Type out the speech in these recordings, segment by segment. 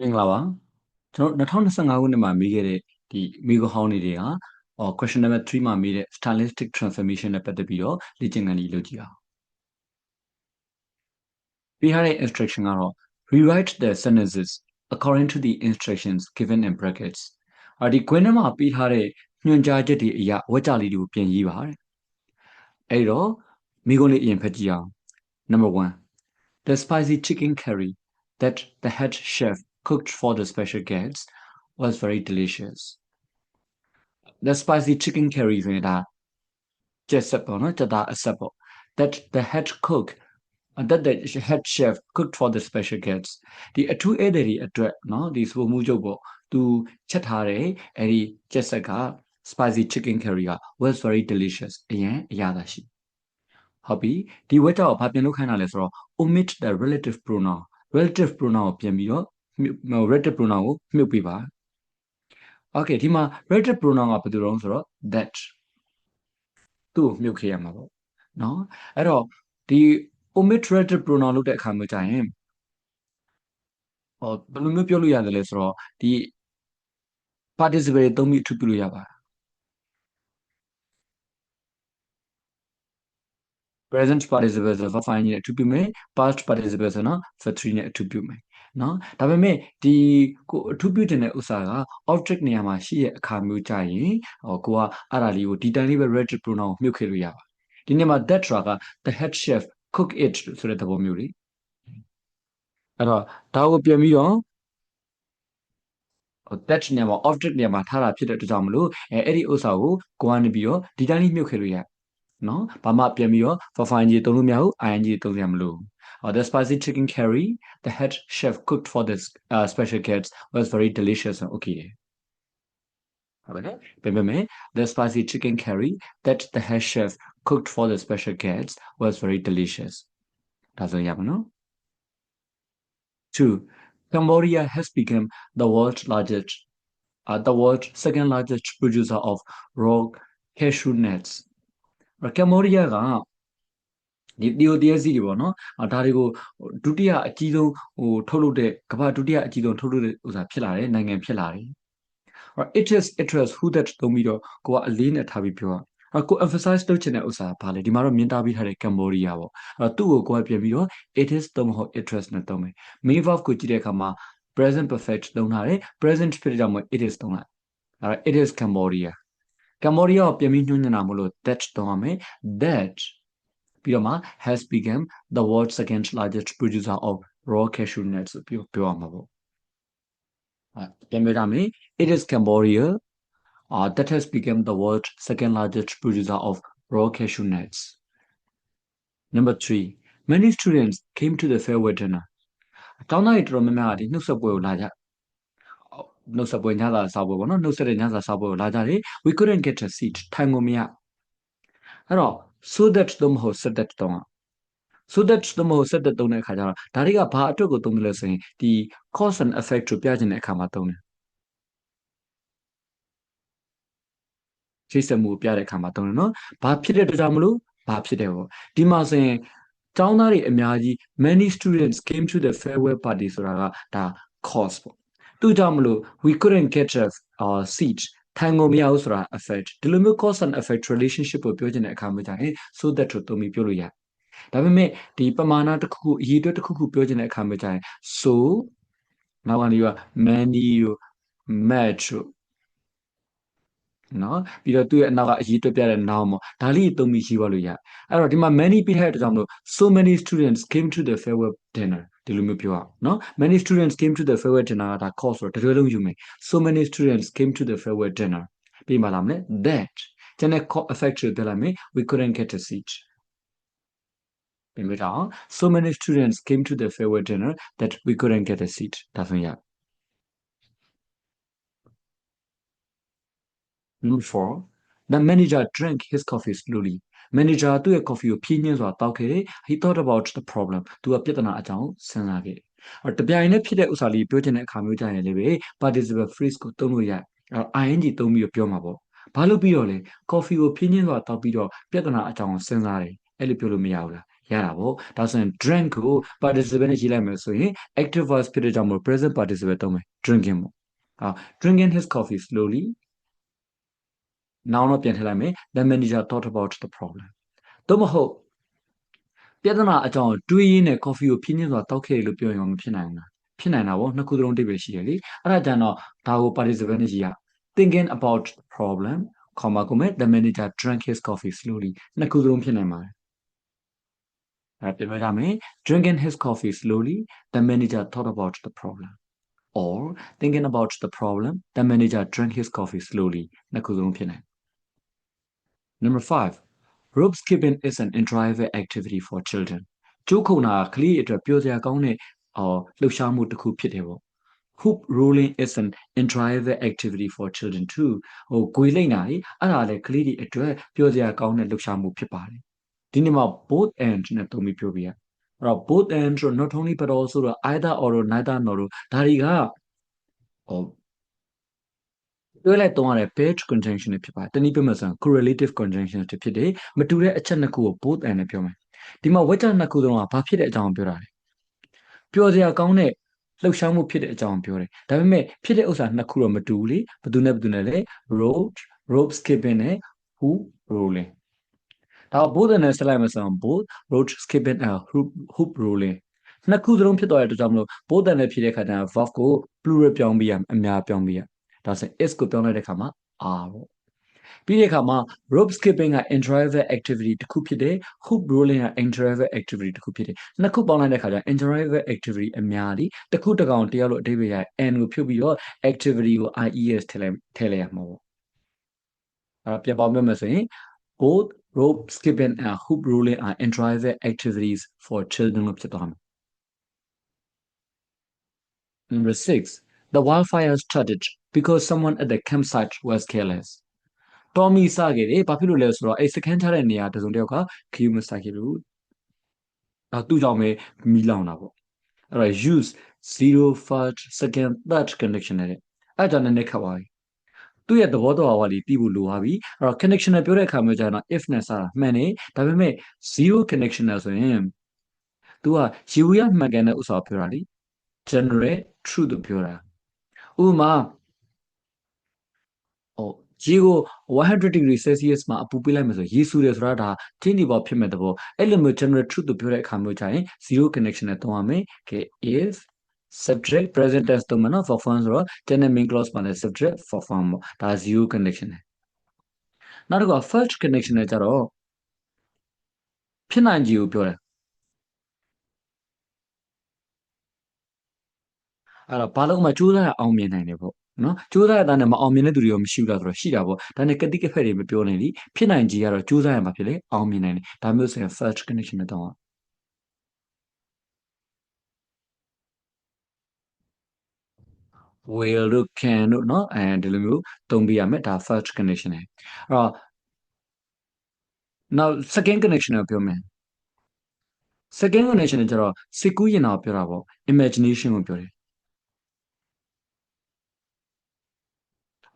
မင်္ဂလာပါကျွန်တော်2025ခုနှစ်မှာမေးခဲ့တဲ့ဒီမေဂဟောင်းတွေတွေကအော် question number 3မှာမေးတဲ့ stylistic transformation နဲ့ပတ်သက်ပြီးတော့လေ့ကျင့်ခန်းလေးလုပ်ကြည့်အောင်ပေးထားတဲ့ instruction ကတော့ rewrite the sentences according to the instructions given in brackets အဒီ quiz မှာပေးထားတဲ့ညွှန်ကြားချက်တွေအရာဝက်ကြလေးတွေကိုပြင်ရေးပါတဲ့အဲ့တော့မိကုန်းလေးအရင်ဖတ်ကြည့်အောင် number 1 the spicy chicken curry that the head chef cooked for the special guests was very delicious. The spicy chicken curry ဆိုရင်ဒါကျက်ဆက်ပေါ့နော်ကျက်သားအဆက်ပေါ့ that the head cook that the head chef cooked for the special guests ဒီအထူးဧည့်သည်တွေအတွက်နော်ဒီစပူမှုချုပ်ပေါ့သူချက်ထားတဲ့အဲ့ဒီကျက်ဆက်က spicy chicken curry က was very delicious အရင်အရသာရှိဟုတ်ပြီဒီဝက်ကြောက်ဘာပြင်လို့ခိုင်းတာလဲဆိုတော့ omit the relative pronoun relative pronoun ကိုပြင်ပြီးတော့ relative pronoun ကိုမြုပ်ပေးပါ okay ဒီမှာ relative pronoun ကဘယ်သူတုံးဆိုတော့ that သူ့ကိုမြုပ်ခဲ့ရမှာပေါ့နော်အဲ့တော့ဒီ omit relative pronoun လုပ်တဲ့အခါမျိုးကြရင်ဟောဘယ်လိုမျိုးပြောလို့ရတယ်လဲဆိုတော့ဒီ participle သုံးပြီးအထူးပြုလို့ရပါတယ် present participle ဆိုတော့ fine နဲ့အထူးပြုမယ် past participle ဆိုတော့ for 3နဲ့အထူးပြုမယ် နော်ဒါပေမဲ့ဒီကိုအထူးပြုတင်တဲ့ဥစ္စာက object နေရာမှာရှိရဲ့အခါမျိုးကြရင်ဟောကိုကအဲ့ဒါလေးကိုဒီတိုင်းလေးပဲ relative pronoun ကိုမြုပ်ခဲ့လို့ရပါဒီနေ့မှာ that ဆိုတာက the head chef cook it ဆိုတဲ့သဘောမျိုးလေးအဲ့တော့ဒါကိုပြန်ပြီးတော့ that နေရာမှာ object နေရာမှာထားတာဖြစ်တဲ့အတွက်ကြောင့်မလို့အဲအဲ့ဒီဥစ္စာကိုကိုကနေပြီးတော့ဒီတိုင်းလေးမြုပ်ခဲ့လို့ရနော်ဘာမှပြန်ပြီးတော့ for fine ကြီးသုံးလို့မရဘူး ing ကြီးသုံးရမလို့ Uh, the spicy chicken curry the head chef cooked for the uh, special kids was very delicious and okay. Okay. The spicy chicken curry that the head chef cooked for the special kids was very delicious. Two, Cambodia has become the world's largest, uh, the world's second largest producer of raw cashew nuts. Cambodia ဒီတီယိုတရက်စီတွေပေါ့နော်ဒါတွေကိုဒုတိယအကြီးဆုံးဟိုထုတ်လုပ်တဲ့ကမ္ဘာဒုတိယအကြီးဆုံးထုတ်လုပ်တဲ့ဥစ္စာဖြစ်လာတယ်နိုင်ငံဖြစ်လာတယ် it is interest who that သုံးပြီးတော့ကိုကအလေးနဲ့ထားပြီးပြောတာအကို emphasize လုပ်ချင်တဲ့ဥစ္စာဘာလဲဒီမှာတော့မြင်တာပြီးထားတဲ့ကမ္ဘောဒီးယားပေါ့အဲ့သူ့ကိုကိုကပြန်ပြီးတော့ it is သုံးမဟုတ် interest နဲ့သုံးမယ် main verb ကိုကြည့်တဲ့အခါမှာ present perfect သုံးထားတယ် present ဖြစ်တဲ့ကြောင့်မို့ it is သုံးလိုက်အဲ့ it is cambodia cambodia ကိုပြန်ပြီးညွှန်းနေတာမလို့ that သုံးရမယ် that ပြီးတော့မှ has become the world's second largest producer of raw cashew nuts ဆိုပြောပြောရမှာပေါ့အဲပြန်ပြောရမယ် it is cambodia uh, that has become the world's second largest producer of raw cashew nuts number 3 many students came to the farewell dinner တောင်းသားတွေတော်တော်များများဒီနှုတ်ဆက်ပွဲကိုလာကြနှုတ်ဆက်ပွဲညစာစားပွဲပေါ့နော်နှုတ်ဆက်တဲ့ညစာစားပွဲကိုလာကြတယ် we couldn't get a seat ထိုင်ကုန်မရအဲ့တော့ so that သုံးမဟုတ် set that သုံးอ่ะ so that သုံးမဟုတ် set that သုံးတဲ့အခါကျတော့ဒါတွေကဘာအတွက်ကိုသုံးတယ်လဲဆိုရင်ဒီ cause and effect ကိုပြချင်တဲ့အခါမှာသုံးတယ်ချိတ်ဆက်မှုကိုပြတဲ့အခါမှာသုံးတယ်နော်ဘာဖြစ်တဲ့အတွက်ကြောင့်မလို့ဘာဖြစ်တယ်ပေါ့ဒီမှာဆိုရင်ကျောင်းသားတွေအများကြီး many students came to the farewell party ဆိုတာကဒါ cause ပေါ့သူကြောင့်မလို့ we couldn't get a uh, seat ထိုင်ကုန်မရဘူးဆိုတာ effect ဒီလိုမျိုး cause and effect relationship ကိုပြောချင်တဲ့အခါမှာကြာရင် so that ကိုသုံးပြီးပြောလို့ရဒါပေမဲ့ဒီပမာဏတစ်ခုခုအရေးအတွက်တစ်ခုခုပြောချင်တဲ့အခါမှာကြာရင် so နောက်ကနေက many ကို match ကိုနော်ပြီးတော့သူ့ရဲ့အနောက်ကအရေးတွက်ပြတဲ့ noun ပေါ့ဒါလေးသုံးပြီးရေးပါလို့ရအဲ့တော့ဒီမှာ many ပြတဲ့အတွက်ကြောင့်မလို့ so many students came to the farewell dinner ဒီလိုမျိုးပြောရအောင်နော် many students came to the farewell dinner ကဒါ cause ဆိုတော့တကယ်လုံးယူမယ် so many students came to the farewell dinner ပြီးမှလာမလဲ that ကျန်တဲ့ effect ကိုပြလိုက်မယ် we couldn't get a seat ပြီးမှတော့ so many students came to the farewell dinner that we couldn't get a seat ဒါဆိုရင် Number 4 the manager drank his coffee slowly Manager သူ့ရဲ့ coffee ကိုဖြည်းညှင်းစွာတောက်ခဲ့တယ် he thought about the problem သူကပြဿနာအကြောင်းစဉ်းစားခဲ့တယ်အဲ့တပြိုင်နဲ့ဖြစ်တဲ့ဥစ္စာလေးပြောချင်တဲ့အခါမျိုးကြရင်လည်းပဲ participle phrase ကိုသုံးလို့ရအဲ့ ing သုံးပြီးတော့ပြောမှာပေါ့ဘာလို့ပြီးတော့လဲ coffee ကိုဖြည်းညှင်းစွာတောက်ပြီးတော့ပြဿနာအကြောင်းစဉ်းစားတယ်အဲ့လိုပြောလို့မရဘူးလားရတာပေါ့ဒါဆိုရင် drank ကို participle နဲ့ရေးလိုက်မယ်ဆိုရင် active voice ဖြစ်တဲ့ကြောင့်မို့ present participle သုံးမယ် drinking ပေါ့ဟာ drinking his coffee slowly noun တော့ပြန်ထည့်လိုက်မယ် the manager thought about the problem သို့မဟုတ်ပြဿနာအကြောင်းတွေးရင်းနဲ့ coffee ကိုဖြင်းဖြင်းစွာတောက်ခဲ့တယ်လို့ပြောရင်မဖြစ်နိုင်ဘူးလားဖြစ်နိုင်တာပေါ့နှစ်ခုသလုံးအဓိပ္ပာယ်ရှိတယ်လေအဲ့ဒါကြတော့ဒါကို participle နဲ့ရေးရ thinking about the problem comma ကိုမဲ့ the manager drank his coffee slowly နှစ်ခုသလုံးဖြစ်နိုင်ပါတယ်အဲပြန်ပြောကြမယ် drinking his coffee slowly the manager thought about the problem or thinking about the problem the manager drank his coffee slowly နှစ်ခုစလုံးဖြစ်နိုင် Number 5 rope skipping is an enjoyable activity for children ကျိုးခုံတာကလေးအတွက်ပျော်စရာကောင်းတဲ့အော်လှုပ်ရှားမှုတစ်ခုဖြစ်တယ်ပေါ့ hoop rolling is an enjoyable activity for children too ဟိုဂွေလိမ့်တာလေအဲ့ဒါလည်းကလေးတွေအတွက်ပျော်စရာကောင်းတဲ့လှုပ်ရှားမှုဖြစ်ပါတယ်ဒီနေ့မှာ both and နဲ့သုံးပြီးပြောပြရအဲ့တော့ both and ဆို not only but also တော့ either or neither nor ဒါတွေကဟို တွဲလိုက်သုံးရတဲ့ paired conjunction တွေဖြစ်ပါတယ်တနည်းပြောမယ်ဆိုရင် correlative conjunction တွေဖြစ်တယ်မတူတဲ့အချက်နှစ်ခုကို both and နဲ့ပြောမယ်ဒီမှာ word နှစ်ခုလုံးကဘာဖြစ်တဲ့အကြောင်းပြောတာလဲပျော်စရာကောင်းတဲ့လှုပ်ရှားမှုဖြစ်တဲ့အကြောင်းပြောတယ်ဒါပေမဲ့ဖြစ်တဲ့ဥစ္စာနှစ်ခုတော့မတူဘူးလေဘယ်သူနဲ့ဘယ်သူနဲ့လဲ rope rope skipping နဲ့ hoop rolling ဒါ both နဲ့ဆက်လိုက်မှဆိုရင် both rope skipping and hoop hoop rolling နှစ်ခုစလုံးဖြစ်သွားတဲ့အတွက်ကြောင့်မလို့ both နဲ့ဖြစ်တဲ့ခါကျရင် verb ကို plural ပြောင်းပြီးရအများပြောင်းပြီးရ ဒါဆိုရင် is ကိုပြောင်းလိုက်တဲ့ခါမှာ are ပေါ့ပြီးတဲ့အခါမှာ rope skipping က enjoyable activity တစ်ခုဖြစ်တယ် hoop rolling က enjoyable activity တစ်ခုဖြစ်တယ်နှစ်ခုပေါင်းလိုက်တဲ့အခါကျ enjoyable activity အများကြီးတစ်ခုတစ်ကောင်တရားလို့အဓိပ္ပာယ်ရ n ကိုဖြုတ်ပြီးတော့ activity ကို ies ထည့်လိုက်ထည့်လိုက်ရမှာပေါ့အဲ့တော့ပြန်ပေါင်းပြမယ်ဆိုရင် both rope skipping and hoop rolling are enjoyable activities for children လို့ဖြစ်သွားမယ် Number 6 The wildfire started because someone at the campsite was careless. တော်မီစခဲ့တယ်ဘာဖြစ်လို့လဲဆိုတော့အဲ့စကန်ချတဲ့နေရာတစုံတစ်ယောက်ကခယူးမစခဲ့လို့အဲသူ့ကြောင့်ပဲမီးလောင်တာပေါ့အဲ့တော့ use 0 first second third connection နဲ့အဲ့ဒါနဲ့နည်းခတ်သွားပြီသူ့ရဲ့သဘောတရားဝါလေးပြီးဖို့လိုပါပြီအဲ့တော့ connection နဲ့ပြောတဲ့အခါမျိုးကျတော့ if နဲ့စတာမှန်တယ်ဒါပေမဲ့0 connection နဲ့ဆိုရင် तू ကရေဝရမှန်ကန်တဲ့ဥစ္စာပြောတာလी generate truth လို့ပြောတာ ဥပမာဟိုရေကို100 degree celsius မှာအပူပေးလိုက်မယ်ဆိုရေဆူတယ်ဆိုတာဒါတင်းဒီပေါ်ဖြစ်မဲ့သဘောအဲ့လိုမျိုး general truth လို့ပြောတဲ့အခါမျိုးကျရင် zero connection နဲ့သုံးရမယ် okay if subject present tense သုံးမယ်နော် for fun ဆိုတော့ tenant main clause မှာလည်း subject for fun ပေါ့ဒါ zero connection နဲ့နောက်တစ်ခုက first connection နဲ့ကြတော့ဖြစ်နိုင်ခြေကိုပြောတယ် အဲ့တော့ဘာလို့မှကြိုးစားရအောင်မြင်နိုင်တယ်ပေါ့နော်ကြိုးစားရတဲ့နဲ့မအောင်မြင်တဲ့သူတွေရောမရှိဘူးလားဆိုတော့ရှိတာပေါ့ဒါနဲ့ကတိကဖက်တွေမပြောနိုင်လိဖြစ်နိုင်ကြီးကတော့ကြိုးစားရမှာဖြစ်လေအောင်မြင်နိုင်တယ်ဒါမျိုးဆိုရင် first connection နဲ့တောင်း will တို့ can တို့เนาะအဲဒီလိုမျိုးသုံးပြရမယ်ဒါ first connection နဲ့အဲ့တော့ now second connection ကိုပြောမယ် second connection ကျတော့စိတ်ကူးရင်တော့ပြောတာပေါ့ imagination ကိုပြောတယ်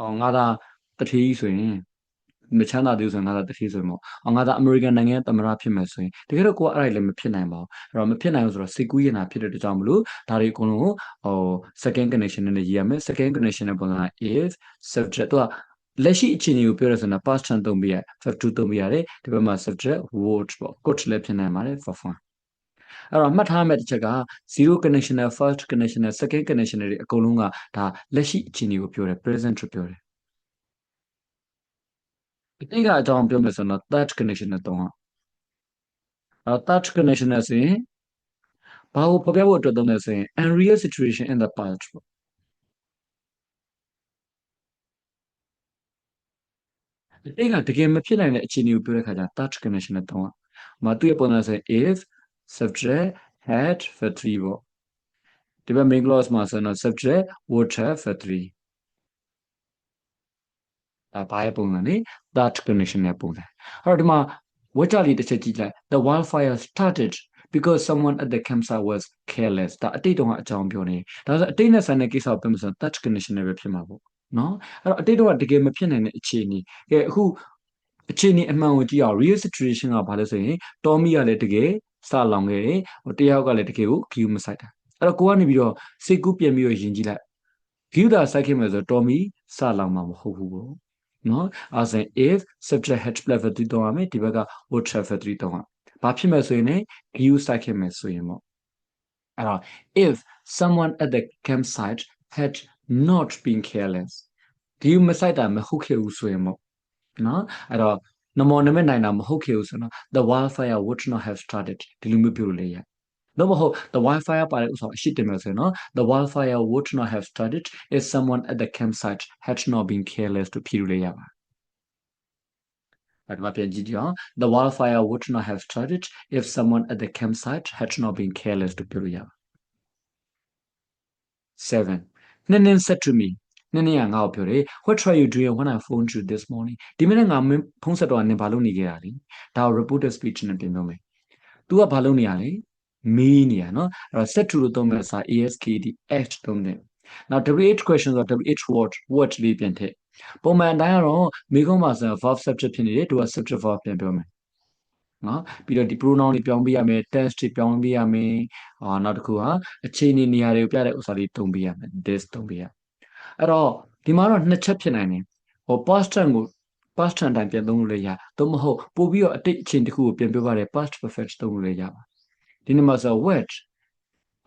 အော်ငါသာတထေးဆိုရင်မချမ်းသာသေးဆိုရင်ငါသာတထေးဆိုရင်ပေါ့အော်ငါသာအမေရိကန်နိုင်ငံသမ္မတဖြစ်မယ်ဆိုရင်တကယ်တော့ကိုကအဲ့ဒါလည်းမဖြစ်နိုင်ပါဘူးအဲ့တော့မဖြစ်နိုင်ဘူးဆိုတော့စိတ်ကူးရင်တာဖြစ်တဲ့အတွက်ကြောင့်မလို့ဒါတွေအကုန်လုံးကိုဟို second connection နဲ့ရေးရမယ် second connection နဲ့ပုံစံ if subject တော့လက်ရှိအခြေအနေကိုပြောရဆိုရင် past tense သုံးပြရ verb to သုံးပြရတယ်ဒီဘက်မှာ subject would ပေါ့ could လည်းဖြစ်နိုင်ပါတယ် for fun အဲ့တော့မှတ်ထားမယ့်တစ်ချက်က zero connection နဲ့ first connection နဲ့ second connection တွေအကုန်လုံးကဒါလက်ရှိအခြေအနေကိုပြောတယ် present ကိုပြောတယ်ဒီကိကအကြောင်းပြောမယ်ဆိုတော့ third connection နဲ့တုံးအောင်အဲ့ third connection နဲ့ဆိုရင်ဘာကိုဖော်ပြဖို့အတွက်သုံးလဲဆိုရင် unreal situation in the past ပေါ့ဒီကိကတကယ်မဖြစ်နိုင်တဲ့အခြေအနေကိုပြောတဲ့ခါကျ third connection နဲ့တုံးအောင်။မသူ့ရဲ့ပုံစံဆိုရင် if subject had factory ပေါ့ဒီဘက် main clause မှာဆိုတော့ subject would have factory ဒါဘာရဲ့ပုံစံလဲ that connection ရဲ့ပုံစံအဲ့တော့ဒီမှာဝကြလေးတစ်ချက်ကြည့်လိုက် the wildfire started because someone at the campsite was careless ဒါအတိတ်တုန်းကအကြောင်းပြောနေဒါဆိုအတိတ်နဲ့ဆိုင်တဲ့ကိစ္စကိုပြောမှဆို that connection နဲ့ပဲဖြစ်မှာပေါ့နော်အဲ့တော့အတိတ်တုန်းကတကယ်မဖြစ်နိုင်တဲ့အခြေအနေကဲအခုအခြေအနေအမှန်ကိုကြည့်အောင် real situation ကဘာလဲဆိုရင်တော်မီကလည်းတကယ် စလောင်ခဲ့တယ်ဟိုတယောက်ကလည်းတကယ်ကိုဂီယူမဆိုင်တာအဲ့တော့ကိုကနေပြီးတော့စိတ်ကူးပြန်ပြီးတော့ယဉ်ကြည့်လိုက်ဂီယူတာစိုက်ခဲ့မယ်ဆိုတော့တော်မီစလောင်မှာမဟုတ်ဘူးပေါ့နော်အဲဆိုရင် if subject had level 3တောင်းရမယ်ဒီဘက်က would travel 3တောင်းရဘာဖြစ်မယ်ဆိုရင်လည်းဂီယူစိုက်ခဲ့မယ်ဆိုရင်ပေါ့အဲ့တော့ if someone at the campsite had not been careless ဒီမဆိုင်တာမဟုတ်ခဲ့ဘူးဆိုရင်ပေါ့နော်အဲ့တော့န မောနမနိုင်တာမဟုတ်ခဲ့ဘူးဆိုတော့ the wildfire would not have started ဒီလိုမျိုးပြောလို့လေရတော့မဟုတ် the wildfire ပါတဲ့ဥစ္စာအရှိတင်မယ်ဆိုရင်နော် the wildfire would not have started if someone at the campsite had not been careless to ဖြေလို့လေရပါအဲ့ဒါပြန်ကြည့်ကြအောင် the wildfire would not have started if someone at the campsite had not been careless to ပြောလို့ရပါ7 Nenen said to me နည်းနည်းကငါ့ကိုပြောတယ် what try you doing when i phoned you this morning ဒီမနေ့ငါဖုန်းဆက်တော့နင်ဘာလုပ်နေခဲ့တာလဲဒါကို reported speech နဲ့ပြင်ပြောမယ် तू ကဘာလုပ်နေရလဲမေးနေရနော်အဲ့တော့ set to လို့သုံးမဲ့အစား askd act သုံးတယ် now wh question ဆိုတော့ wh word word လေးပြန်ထည့်ပုံမှန်အတိုင်းကတော့မိကုံးမှာဆို verb subject ဖြစ်နေတယ်သူက subject verb ပြန်ပြောမယ်နော်ပြီးတော့ဒီ pronoun တွေပြောင်းပေးရမယ် tense တွေပြောင်းပေးရမယ်အာနောက်တစ်ခုဟာအခြေအနေနေရာတွေကိုပြတဲ့ဥစ္စာလေးတုံးပေးရမယ် this တုံးပေးရ အဲ့တော့ဒီမှာတော့နှစ်ချက်ဖြစ်နိုင်တယ်ဟို past tense ကို past tense တိုင်းပြန်သုံးလို့လည်းရသို့မဟုတ်ပို့ပြီးတော့အတိတ်အချိန်တစ်ခုကိုပြန်ပြောပါတဲ့ past perfect သုံးလို့လည်းရပါဒီနေ့မှာဆို what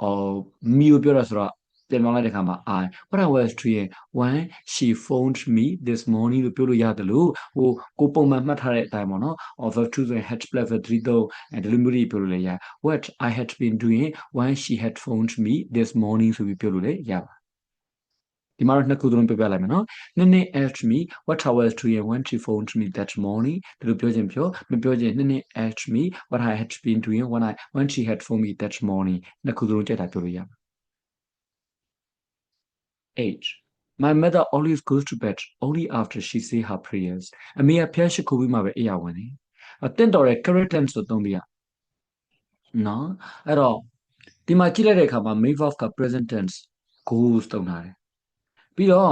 အော်မီကိုပြောတာဆိုတော့ပြန်ပြောလိုက်တဲ့အခါမှာ I what I was doing when she phoned me this morning လို့ပြောလို့ရတယ်လို့ဟိုကိုပုံမှန်မှတ်ထားတဲ့အတိုင်းပေါ့နော် of verb to ဆိုရင် had level 3တော့အဲဒီလိုမျိုးပြောလို့လည်းရ what I had been doing when she had phoned me this morning ဆိုပြီးပြောလို့လည်းရပါ ဒီမှာတော့နှစ်ခုသလုံးပြပြလိုက်မယ်နော်နည်းနည်း asked me what I was doing when she phoned me that morning ဒီလိုပြောခြင်းပြောမပြောခြင်းနည်းနည်း asked me what I had been doing when I when she had phoned me that morning နှစ်ခုသလုံးကြက်တာပြောလို့ရပါ H My mother always goes to bed only after she say her prayers အမေကဖျားရှိခိုးပြီးမှပဲအိယာဝင်တယ်အတင့်တော်တဲ့ correct tense ကိုသုံးပြရနော်အဲ့တော့ဒီမှာကြည့်လိုက်တဲ့အခါမှာ main verb က present tense goes သုံးထားတယ် ပြီးတော့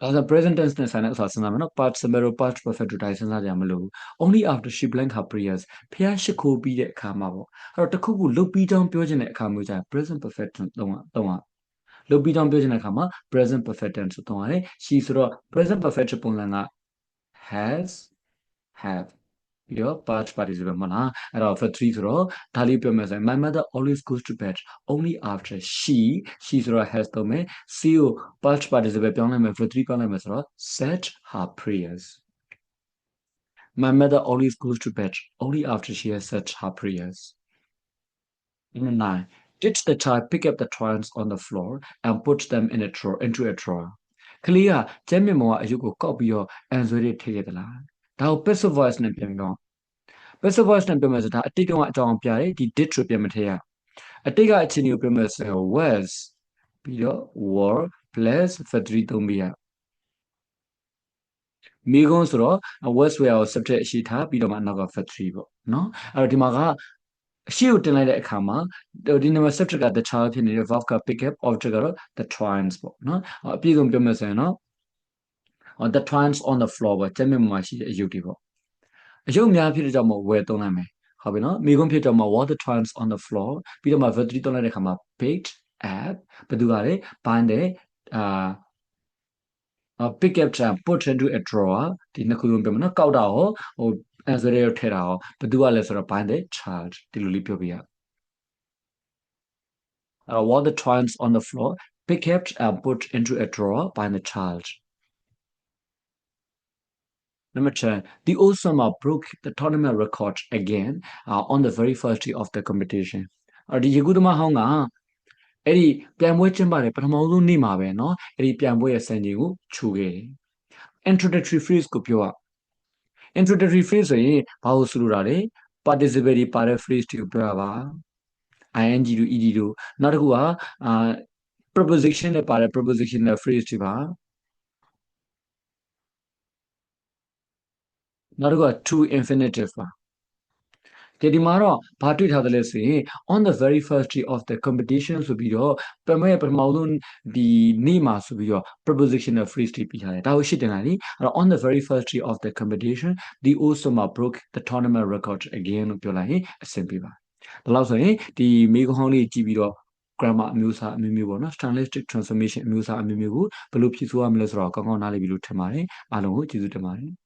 ဒါဆို present tense နဲ့ဆိုင်တဲ့ဥစ္စာစဉ်းစားမယ်နော် past simple past perfect တို့တိုင်းစဉ်းစားကြမလို့ only after she blank her prayers ဖះရှိခိုးပြီးတဲ့အခါမှာပေါ့အဲ့တော့တခုခုလုပ်ပြီးတောင်းပြောခြင်းတဲ့အခါမျိုးကျ present perfect သုံးသုံးရလုပ်ပြီးတောင်းပြောခြင်းတဲ့အခါမှာ present perfect tense ဆိုသုံးရတယ် she ဆိုတော့ present perfect ပုံစံက has have ပြီးတော့ past participle မဟုတ်လားအဲ့တော့ for 3ဆိုတော့ဒါလေးပြောမယ်ဆိုရင် my mother always goes to bed only after she she ဆိုတော့ has တော့မယ် see ကို past participle ပြောင်းလိုက်မယ် for 3ပြောင်းလိုက်မယ်ဆိုတော့ said her prayers my mother always goes to bed only after she has said her prayers number 9 did the child pick up the toys on the floor and put them in a drawer into a drawer ကလေးကကျမ်းမြင့်မောကအယုတ်ကိုကောက်ပြီးတော့အန်ဆွဲတွေထည့်ခဲ့သလား ဒါကို passive voice နဲ့ပြန်ပြော passive voice နဲ့ပြောမယ်ဆိုဒါအတိတ်ကအကြောင်းပြတယ်ဒီ did ကိုပြန်မထည့်ရအတိတ်ကအခြေအနေကိုပြောမယ်ဆိုရင် was ပြီးတော့ were plus factory သုံးပြရမိကုန်းဆိုတော့ was were ကို subject ရှိထားပြီးတော့မှနောက်က factory ပေါ့နော်အဲ့တော့ဒီမှာကအရှိကိုတင်လိုက်တဲ့အခါမှာဒီနံပါတ် subject က the child ဖြစ်နေတဲ့ verb က pick up object ကတော့ the twins ပေါ့နော်အပြည့်စုံပြောမယ်ဆိုရင်တော့ the twins on the floor ပေါ့ကျက်မြမှာရှိတဲ့အယုတ်တွေပေါ့အယုတ်များဖြစ်တဲ့ကြောင့်မို့ဝယ်သုံးလိုက်မယ်ဟုတ်ပြီနော်မိခွန်းဖြစ်တော့မှ what the twins on the floor ပြီးတော့မှ verb 3သုံးလိုက်တဲ့အခါမှာ picked up ဘယ်သူကလဲ bind တဲ့အာ pick up ချာ put into a drawer ဒီနှစ်ခုလုံးပြောမယ်နော်ကောက်တာဟောဟို answer ရထည့်တာဟောဘယ်သူကလဲဆိုတော့ bind the child ဒီလိုလေးပြောပြရအဲ့ what the twins on the floor pick up and put into a drawer by the child Number 10, the Osama broke the tournament record again uh, on the very first day of the competition. အဲ့ဒီယေကုသမားဟောင်းကအဲ့ဒီပြန်ပွဲကျင်းပတဲ့ပထမဆုံးနေ့မှာပဲเนาะအဲ့ဒီပြန်ပွဲရဲ့စံချိန်ကိုခြူခဲ့တယ်။ introductory phrase ကိုပြောရ introductory phrase ဆိုရင်ဘာလို့ဆိုလိုတာလဲ participatory ပါတဲ့ phrase တွေကိုပြောရပါ ing တို့ ed တို့နောက်တစ်ခုကအာ preposition နဲ့ပါတဲ့ prepositional phrase တွေပါ နောက်တစ်ခုက to infinitive ပါကဲဒီမှာတော့ဘာတွေ့ထားသလဲဆိုရင် on the very first day of the competition ဆိုပြီးတော့ပထမပထမဆုံးဒီနေ့မှာဆိုပြီးတော့ prepositional phrase တွေပြထားတယ်ဒါကိုရှင်းတင်လိုက်လीအဲ့တော့ on the very first day of the competition the Osama broke the tournament record again လို့ပြောလိုက်ရင်အဆင်ပြေပါဒါလို့ဆိုရင်ဒီမိကုံးဟောင်းလေးကြည့်ပြီးတော့ grammar အမျိုးအစားအမျိုးမျိုးပေါ့နော် stylistic transformation အမျိုးအစားအမျိုးမျိုးကိုဘယ်လိုဖြည့်ဆို့ရမလဲဆိုတော့ကောင်းကောင်းနားလည်ပြီလို့ထင်ပါတယ်အားလုံးကိုကျေးဇူးတင်ပါတယ်